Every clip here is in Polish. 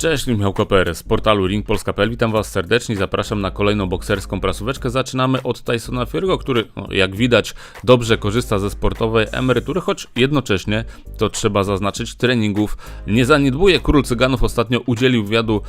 Cześć, Michał Koper z portalu ringpolska.pl. Witam Was serdecznie zapraszam na kolejną bokserską prasóweczkę. Zaczynamy od Tysona Fury'ego, który, no, jak widać, dobrze korzysta ze sportowej emerytury, choć jednocześnie, to trzeba zaznaczyć, treningów nie zaniedbuje. Król Cyganów ostatnio udzielił wywiadu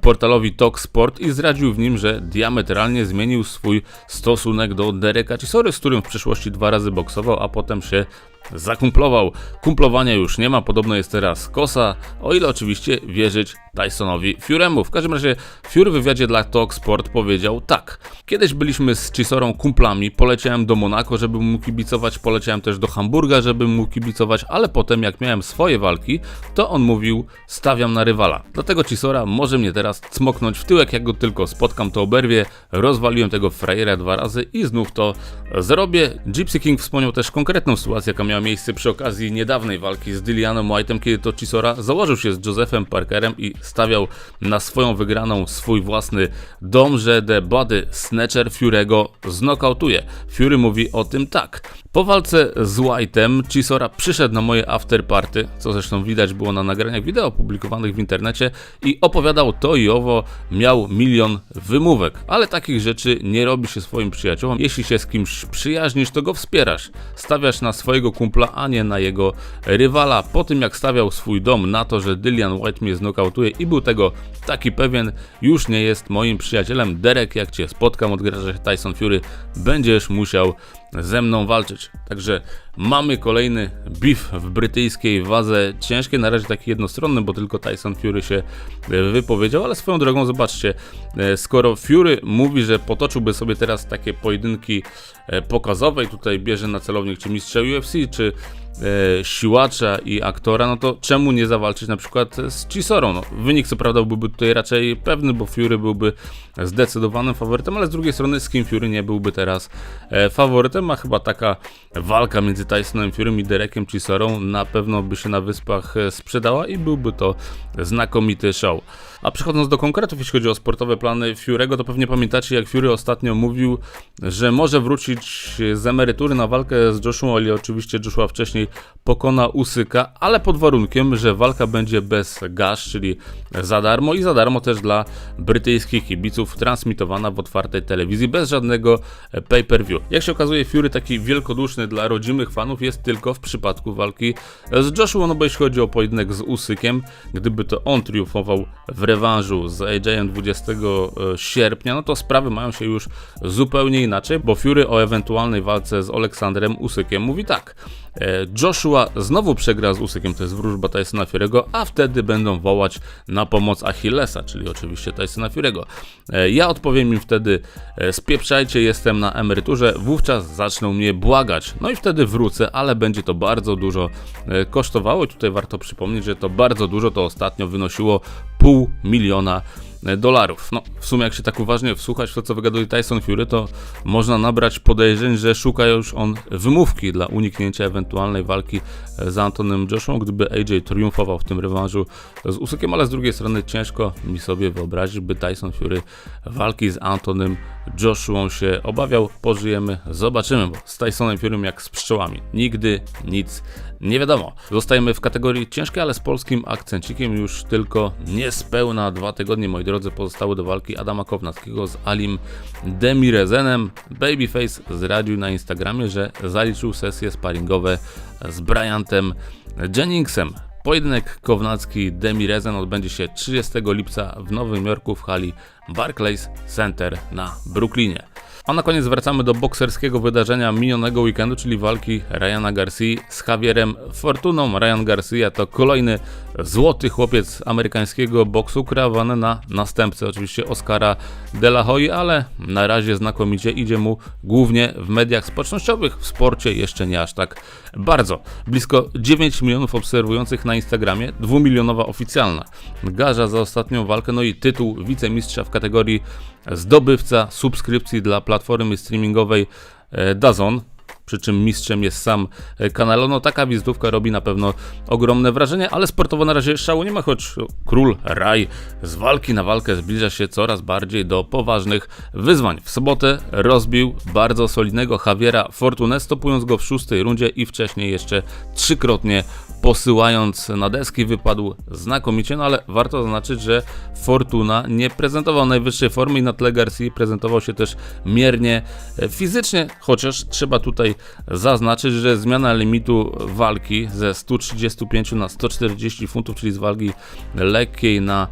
portalowi Talk Sport i zdradził w nim, że diametralnie zmienił swój stosunek do Dereka Chisory, z którym w przyszłości dwa razy boksował, a potem się zakumplował. Kumplowania już nie ma, podobno jest teraz kosa, o ile oczywiście wierzyć Tysonowi Furemu. W każdym razie Fury w wywiadzie dla Talk Sport powiedział tak. Kiedyś byliśmy z Chisorą kumplami, poleciałem do Monako, żeby mu kibicować, poleciałem też do Hamburga, żeby mu kibicować, ale potem jak miałem swoje walki, to on mówił stawiam na rywala. Dlatego Chisora może mnie teraz cmoknąć w tyłek, jak go tylko spotkam to oberwie, rozwaliłem tego frajera dwa razy i znów to zrobię. Gypsy King wspomniał też konkretną sytuację, jaka miała miejsce przy okazji niedawnej walki z Dillianem White'em, kiedy to Chisora założył się z Josephem Parkerem i stawiał na swoją wygraną swój własny dom, że The Body Snatcher Fury'ego znokautuje. Fury mówi o tym tak. Po walce z White'em Chisora przyszedł na moje afterparty, co zresztą widać było na nagraniach wideo opublikowanych w internecie i opowiadał to i owo, miał milion wymówek, ale takich rzeczy nie robi się swoim przyjaciołom. Jeśli się z kimś przyjaźnisz, to go wspierasz. Stawiasz na swojego kumpla, a nie na jego rywala. Po tym jak stawiał swój dom na to, że Dillian White mnie znokautuje i był tego taki pewien, już nie jest moim przyjacielem. Derek, jak cię spotkam, się Tyson Fury, będziesz musiał ze mną walczyć. Także mamy kolejny beef w brytyjskiej wadze. Ciężkie, na razie taki jednostronny, bo tylko Tyson Fury się e, wypowiedział, ale swoją drogą zobaczcie, e, skoro Fury mówi, że potoczyłby sobie teraz takie pojedynki e, pokazowe i tutaj bierze na celownik czy mistrza UFC, czy siłacza i aktora, no to czemu nie zawalczyć na przykład z Chisorą? No, wynik co prawda byłby tutaj raczej pewny, bo Fury byłby zdecydowanym faworytem, ale z drugiej strony z kim Fury nie byłby teraz e, faworytem, a chyba taka walka między Tysonem Furym i Derekiem Chisorą na pewno by się na wyspach e, sprzedała i byłby to znakomity show. A przechodząc do konkretów, jeśli chodzi o sportowe plany Fury'ego, to pewnie pamiętacie, jak Fury ostatnio mówił, że może wrócić z emerytury na walkę z Joshua, ale oczywiście Joshua wcześniej pokona Usyka, ale pod warunkiem, że walka będzie bez gasz, czyli za darmo i za darmo też dla brytyjskich kibiców transmitowana w otwartej telewizji bez żadnego pay-per-view. Jak się okazuje, Fury taki wielkoduszny dla rodzimych fanów jest tylko w przypadku walki z Joshua, no bo jeśli chodzi o pojedynek z Usykiem, gdyby to on triumfował w rewanżu z AJ-em 20 sierpnia, no to sprawy mają się już zupełnie inaczej, bo Fury o ewentualnej walce z Oleksandrem Usykiem mówi tak. E, Joshua znowu przegra z Usykiem, to jest wróżba Tysona Fury'ego, a wtedy będą wołać na pomoc Achillesa, czyli oczywiście Tysona Fury'ego. E, Ja odpowiem im wtedy, e, spieprzajcie, jestem na emeryturze, wówczas zaczną mnie błagać. No i wtedy wrócę, ale będzie to bardzo dużo kosztowało. Tutaj warto przypomnieć, że to bardzo dużo, to ostatnio wynosiło pół miliona dolarów. No, w sumie jak się tak uważnie wsłuchać w to, co wygaduje Tyson Fury, to można nabrać podejrzeń, że szuka już on wymówki dla uniknięcia ewentualnej walki e, z Antonem Joshua, gdyby AJ triumfował w tym rewanżu z Usykiem, ale z drugiej strony ciężko mi sobie wyobrazić, by Tyson Fury walki z Antonem Joshua się obawiał. Pożyjemy, zobaczymy, bo z Tysonem Fury jak z pszczołami. Nigdy nic nie wiadomo. Zostajemy w kategorii ciężkiej, ale z polskim akcencikiem już tylko niespełna dwa tygodnie, moi drodzy, pozostały do walki Adama Kownackiego z Alim Demirezenem. Babyface zdradził na Instagramie, że zaliczył sesje sparingowe z Bryantem Jenningsem. Pojedynek Kownacki Demirezen odbędzie się 30 lipca w Nowym Jorku w hali Barclays Center na Brooklynie. A na koniec wracamy do bokserskiego wydarzenia minionego weekendu, czyli walki Ryana Garcia z Javierem Fortuną. Ryan Garcia to kolejny złoty chłopiec amerykańskiego boksu, kreowany na następcę oczywiście Oscara De La Hoya, ale na razie znakomicie idzie mu głównie w mediach społecznościowych, w sporcie jeszcze nie aż tak bardzo. Blisko 9 milionów obserwujących na Instagramie, 2 milionowa oficjalna. Garza za ostatnią walkę, no i tytuł wicemistrza w kategorii zdobywca subskrypcji dla platformy streamingowej e, DAZN. Przy czym mistrzem jest sam e, Canelo. No taka wizytówka robi na pewno ogromne wrażenie, ale sportowo na razie szału nie ma, choć król Raj z walki na walkę zbliża się coraz bardziej do poważnych wyzwań. W sobotę rozbił bardzo solidnego Javiera Fortunę, stopując go w szóstej rundzie i wcześniej jeszcze trzykrotnie posyłając na deski, wypadł znakomicie, no ale warto zaznaczyć, że Fortuna nie prezentował najwyższej formy i na tle Garcia prezentował się też miernie e, fizycznie, chociaż trzeba tutaj zaznaczyć, że zmiana limitu walki ze 135 na 140 funtów, czyli z wagi lekkiej na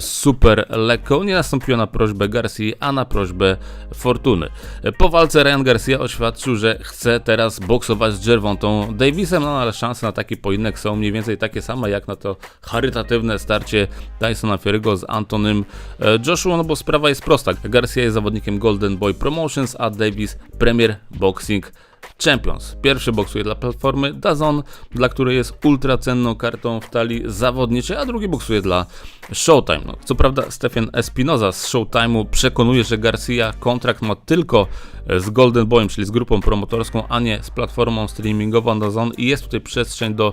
super lekką, nie nastąpiła na prośbę Garcia, a na prośbę Fortuny. E, Po walce Ryan Garcia oświadczył, że chce teraz boksować z Gervontą Davisem, no ale szanse na taki pojedynek są mniej więcej takie same jak na to charytatywne starcie Tysona Fury'ego z Antonym e, Joshua, no bo sprawa jest prosta. Garcia jest zawodnikiem Golden Boy Promotions, a Davis Premier Boxing Champions. Pierwszy boksuje dla platformy Dazon, dla której jest ultra cenną kartą w talii zawodniczej, a drugi boksuje dla Showtime. No, co prawda Stefan Espinoza z Showtime'u przekonuje, że Garcia kontrakt ma tylko z Golden Boyem, czyli z grupą promotorską, a nie z platformą streamingową Dazon i jest tutaj przestrzeń do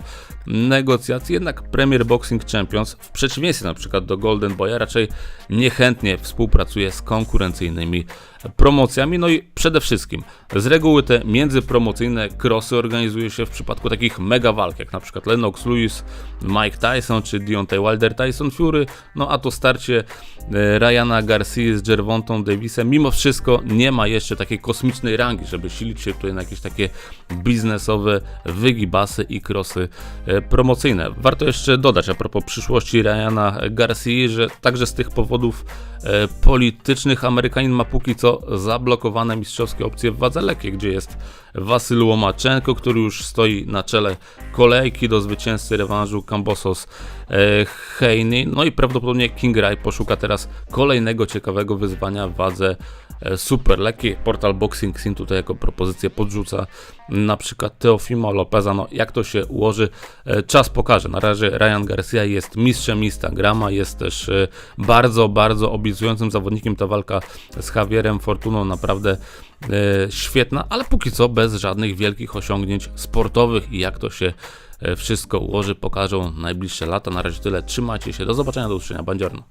negocjacji, jednak Premier Boxing Champions w przeciwieństwie na przykład do Golden Boya raczej niechętnie współpracuje z konkurencyjnymi promocjami, no i przede wszystkim z reguły te międzypromocyjne crossy organizuje się w przypadku takich mega walk, jak na przykład Lennox Lewis, Mike Tyson czy Deontay Wilder. Tyson Fury, no a to starcie e, Ryana Garcia z Gervontą Davisem, mimo wszystko nie ma jeszcze takiej kosmicznej rangi, żeby silić się tutaj na jakieś takie biznesowe wygibasy i crossy e, promocyjne. Warto jeszcze dodać a propos przyszłości Ryana Garcia, że także z tych powodów e, politycznych Amerykanin ma póki co zablokowane mistrzowskie opcje w wadze lekkiej, gdzie jest Wasyl Łomaczenko, który już stoi na czele kolejki do zwycięzcy rewanżu Kambosos e, Heini. No i prawdopodobnie King Rai poszuka teraz kolejnego ciekawego wyzwania w wadze super lekkiej. Portal Boxing Scene tutaj jako propozycję podrzuca na przykład Teofimo Lopeza. No jak to się ułoży, e, czas pokaże. Na razie Ryan Garcia jest mistrzem Instagrama, jest też e, bardzo, bardzo obiecującym zawodnikiem. Ta walka z Javierem Fortuną naprawdę e, świetna, ale póki co bez żadnych wielkich osiągnięć sportowych i jak to się e, wszystko ułoży, pokażą najbliższe lata. Na razie tyle. Trzymajcie się. Do zobaczenia, do usłyszenia. Bandziorno.